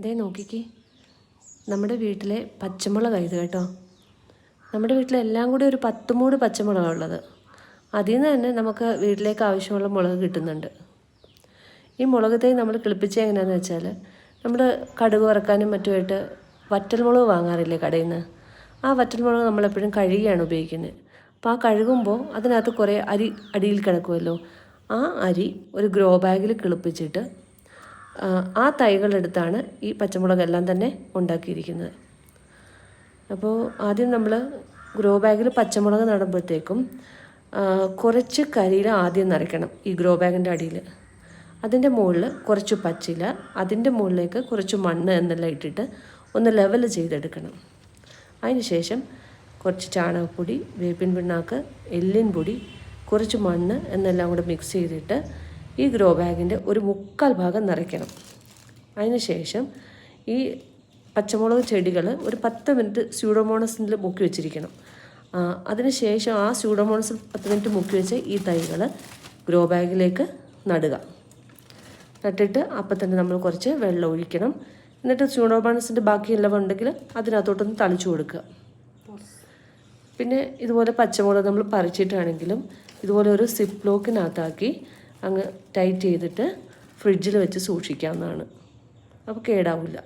ഇതേ നോക്കിക്കേ. നമ്മുടെ വീട്ടിലെ പച്ചമുളക് ഇത് കേട്ടോ. നമ്മുടെ വീട്ടിലെല്ലാം കൂടി ഒരു പത്ത് മൂട് പച്ചമുളകാണ് ഉള്ളത്. അതിൽ നിന്ന് തന്നെ നമുക്ക് വീട്ടിലേക്ക് ആവശ്യമുള്ള മുളക് കിട്ടുന്നുണ്ട്. ഈ മുളക് തൈ നമ്മൾ കിളിപ്പിച്ച എങ്ങനെയാണെന്ന് വെച്ചാൽ നമ്മൾ കടുക് വറക്കാനും മറ്റുമായിട്ട് വറ്റൽമുളക് വാങ്ങാറില്ലേ കടയിൽ നിന്ന് ആ വറ്റൽമുളക് നമ്മളെപ്പോഴും കഴുകിയാണ് ഉപയോഗിക്കുന്നത്. അപ്പോൾ ആ കഴുകുമ്പോൾ അതിനകത്ത് കുറേ അരി അടിയിൽ കിടക്കുമല്ലോ. ആ അരി ഒരു ഗ്രോ ബാഗിൽ കിളിപ്പിച്ചിട്ട് ആ, തൈകളെടുത്താണ് ഈ പച്ചമുളകെല്ലാം തന്നെ ഉണ്ടാക്കിയിരിക്കുന്നത്. അപ്പോൾ ആദ്യം നമ്മൾ ഗ്രോ ബാഗിൽ പച്ചമുളക് നടുമ്പോഴത്തേക്കും കുറച്ച് കരിയില ആദ്യം നിറയ്ക്കണം ഈ ഗ്രോ ബാഗിന്റെ അടിയിൽ. അതിന്റെ മുകളിൽ കുറച്ച് പച്ചില അതിന്റെ മുകളിലേക്ക് കുറച്ച് മണ്ണ് എന്നെല്ലാം ഇട്ടിട്ട് ഒന്ന് ലെവൽ ചെയ്തെടുക്കണം. അതിന് ശേഷം കുറച്ച് ചാണകപ്പൊടി വേപ്പിൻ പിണ്ണാക്ക് എല്ലിൻ പൊടി കുറച്ച് മണ്ണ് എന്നെല്ലാം കൂടെ മിക്സ് ചെയ്തിട്ട് ഈ ഗ്രോ ബാഗിന്റെ ഒരു മുക്കാൽ ഭാഗം നിറയ്ക്കണം. അതിനുശേഷം ഈ പച്ചമുളക് ചെടികൾ ഒരു പത്ത് മിനിറ്റ് സ്യൂഡോമോണസിൽ മുക്കി വെച്ചിരിക്കണം. അതിനുശേഷം ശേഷം ആ സ്യൂഡോമോണസിൽ പത്ത് മിനിറ്റ് മുക്കി വെച്ച് ഈ തൈകൾ ഗ്രോ ബാഗിലേക്ക് നടുക. നട്ടിട്ട് അപ്പം തന്നെ നമ്മൾ കുറച്ച് വെള്ളം ഒഴിക്കണം. എന്നിട്ട് സ്യൂഡോമോണസിന്റെ ബാക്കി ഉണ്ടെങ്കിൽ അതിനകത്തോട്ടൊന്ന് തളിച്ചു കൊടുക്കുക. പിന്നെ ഇതുപോലെ പച്ചമുളക് നമ്മൾ പറിച്ചിട്ടാണെങ്കിലും ഇതുപോലെ ഒരു സിപ്പ് ലോക്കിനകത്താക്കി അങ്ങ് ടൈറ്റ് ചെയ്തിട്ട് ഫ്രിഡ്ജിൽ വെച്ച് സൂക്ഷിക്കാവുന്നതാണ്. അപ്പോൾ കേടാവില്ല.